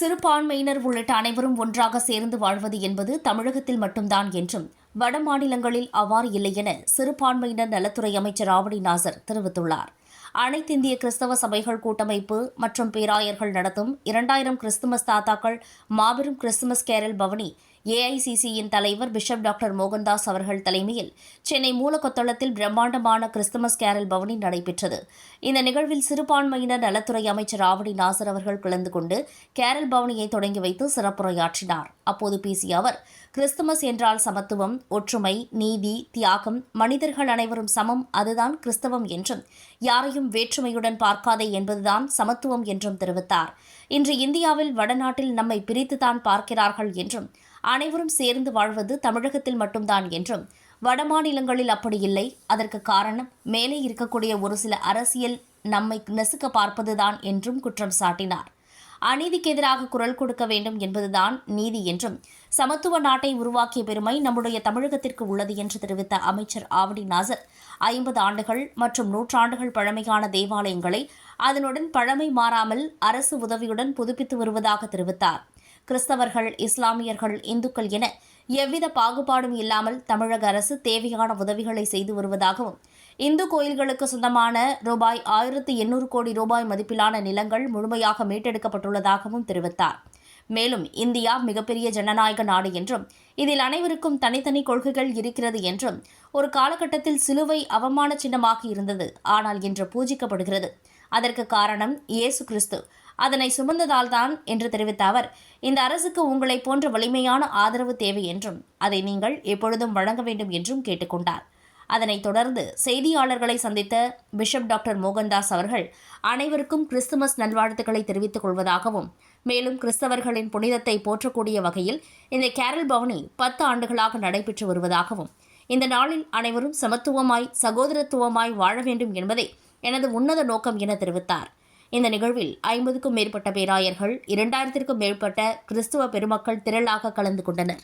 சிறுபான்மையினர் உள்ளிட்ட அனைவரும் ஒன்றாக சேர்ந்து வாழ்வது என்பது தமிழகத்தில் மட்டும்தான் என்றும் வட மாநிலங்களில் அவ்வாறு இல்லை என சிறுபான்மையினர் நலத்துறை அமைச்சர் ஆவடி நாசர் தெரிவித்துள்ளார். அனைத்திந்திய கிறிஸ்தவ சபைகள் கூட்டமைப்பு மற்றும் பேராயர்கள் நடத்தும் இரண்டாயிரம் கிறிஸ்துமஸ் தாத்தாக்கள் மாபெரும் கிறிஸ்துமஸ் கேரல் பவனி ஏஐசிசியின் தலைவர் பிஷப் டாக்டர் மோகன்தாஸ் அவர்கள் தலைமையில் சென்னை மூலக்கொத்தளத்தில் பிரம்மாண்டமான கிறிஸ்துமஸ் கேரல் பவனி நடைபெற்றது. இந்த நிகழ்வில் சிறுபான்மையினர் நலத்துறை அமைச்சர் ஆவடி நாசர் அவர்கள் கலந்து கொண்டு கேரல் பவனியை தொடங்கி வைத்து சிறப்புரையாற்றினார். அப்போது பேசிய அவர் கிறிஸ்துமஸ் என்றால் சமத்துவம் ஒற்றுமை நீதி தியாகம் மனிதர்கள் அனைவரும் சமம் அதுதான் கிறிஸ்தவம் என்றும் யாரையும் வேற்றுமையுடன் பார்க்காதே என்பதுதான் சமத்துவம் என்றும் தெரிவித்தார். இன்று இந்தியாவில் வடநாட்டில் நம்மை பிரித்துதான் பார்க்கிறார்கள் என்றும் அனைவரும் சேர்ந்து வாழ்வது தமிழகத்தில் மட்டும்தான் என்றும் வடமாநிலங்களில் அப்படி இல்லை. அதற்கு காரணம் மேலே இருக்கக்கூடிய ஒரு சில அரசியல் நம்மை நெசுக்க பார்ப்பதுதான் என்றும் குற்றம் சாட்டினார். அநீதிக்கு எதிராக குரல் கொடுக்க வேண்டும் என்பதுதான் நீதி என்றும் சமத்துவ நாட்டை உருவாக்கிய பெருமை நம்முடைய தமிழகத்திற்கு உள்ளது என்று தெரிவித்த அமைச்சர் ஆவடி நாசர் ஐம்பது ஆண்டுகள் மற்றும் நூற்றாண்டுகள் பழமையான தேவாலயங்களை அதனுடன் பழமை மாறாமல் அரசு உதவியுடன் புதுப்பித்து வருவதாக தெரிவித்தார். கிறிஸ்தவர்கள் இஸ்லாமியர்கள் இந்துக்கள் என எவ்வித பாகுபாடும் இல்லாமல் தமிழக அரசு தேவையான உதவிகளை செய்து வருவதாகவும் இந்து கோயில்களுக்கு சொந்தமான ரூபாய் ஆயிரத்து எண்ணூறு கோடி ரூபாய் மதிப்பிலான நிலங்கள் முழுமையாக மீட்டெடுக்கப்பட்டுள்ளதாகவும் தெரிவித்தார். மேலும் இந்தியா மிகப்பெரிய ஜனநாயக நாடு என்றும் இதில் அனைவருக்கும் தனித்தனி கொள்கைகள் இருக்கிறது என்றும் ஒரு காலகட்டத்தில் சிலுவை அவமான சின்னமாக இருந்தது ஆனால் இன்று பூஜிக்கப்படுகிறது. அதற்கு காரணம் இயேசு கிறிஸ்து. அதனை சுமந்ததால்தான் என்று தெரிவித்த அவர் இந்த அரசுக்கு உங்களை போன்ற வலிமையான ஆதரவு தேவை என்றும் அதை நீங்கள் எப்பொழுதும் வழங்க வேண்டும் என்றும் கேட்டுக்கொண்டார். அதனைத் தொடர்ந்து செய்தியாளர்களை சந்தித்த பிஷப் டாக்டர் மோகன்தாஸ் அவர்கள் அனைவருக்கும் கிறிஸ்துமஸ் நல்வாழ்த்துக்களை தெரிவித்துக் கொள்வதாகவும் மேலும் கிறிஸ்தவர்களின் புனிதத்தை போற்றக்கூடிய வகையில் இந்த கேரல் பவனி பத்து ஆண்டுகளாக நடைபெற்று வருவதாகவும் இந்த நாளில் அனைவரும் சமத்துவமாய் சகோதரத்துவமாய் வாழ வேண்டும் என்பதே எனது உன்னத நோக்கம் என தெரிவித்தார். இந்த நிகழ்வில் ஐம்பதுக்கும் மேற்பட்ட பேராயர்கள் இரண்டாயிரத்திற்கும் மேற்பட்ட கிறிஸ்துவ பெருமக்கள் திரளாக கலந்து கொண்டனர்.